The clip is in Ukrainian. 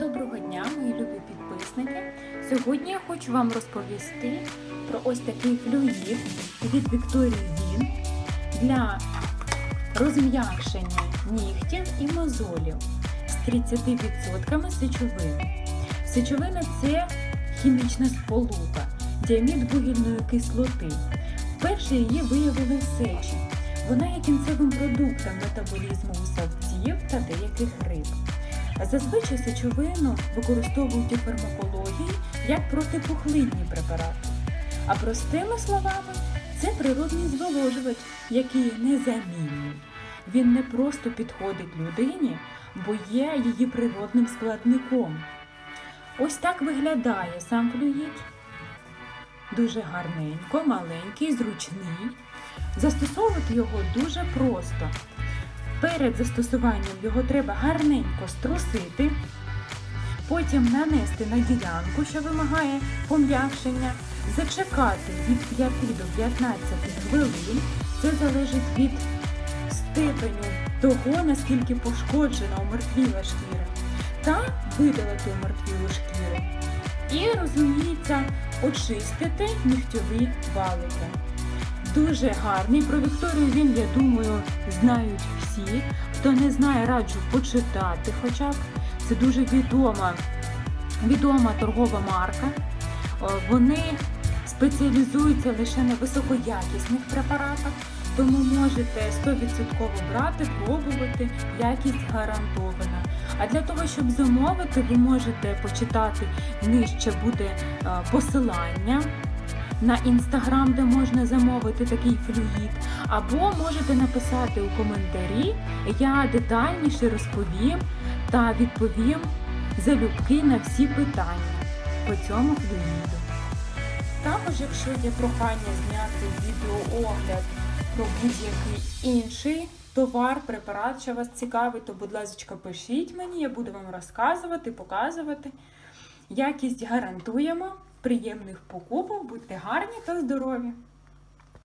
доброго дня, мої любі підписники. Сьогодні я хочу вам розповісти про ось такий флюїд від Вікторії Він для розм'якшення нігтів і мозолів з 30% сечовини. Сечовина це хімічна сполука, діамід вугільної кислоти. Вперше її виявили в сечі. Вона є кінцевим продуктом метаболізму у савців та деяких риб. Зазвичай сечовину використовують у фармакології як протипухлинні препарати. А простими словами, це природний зволожувач, який незамінний. Він не просто підходить людині, бо є її природним складником. Ось так виглядає сам флюїд. Дуже гарненько, маленький, зручний. Застосовувати його дуже просто. Перед застосуванням його треба гарненько струсити, потім нанести на ділянку, що вимагає пом'якшення, зачекати від 5 до 15 хвилин. Це залежить від степеню того, наскільки пошкоджена омертвіла шкіра, та видалити омертвілу шкіру. І, розуміється, очистити нігтьові валики. Дуже гарний. Про Вікторію він, я думаю, знають всі. Хто не знає, раджу почитати хоча б. Це дуже відома, відома торгова марка. Вони спеціалізуються лише на високоякісних препаратах, тому можете 100% брати, пробувати, якість гарантована. А для того, щоб замовити, ви можете почитати нижче буде е, посилання на інстаграм, де можна замовити такий флюїд, або можете написати у коментарі, я детальніше розповім та відповім залюбки на всі питання по цьому флюїду. Також, якщо є прохання зняти відеоогляд про будь-який інший товар, препарат, що вас цікавить, то, будь ласка, пишіть мені, я буду вам розказувати, показувати. Якість гарантуємо. Приємних покупок, будьте гарні та здорові!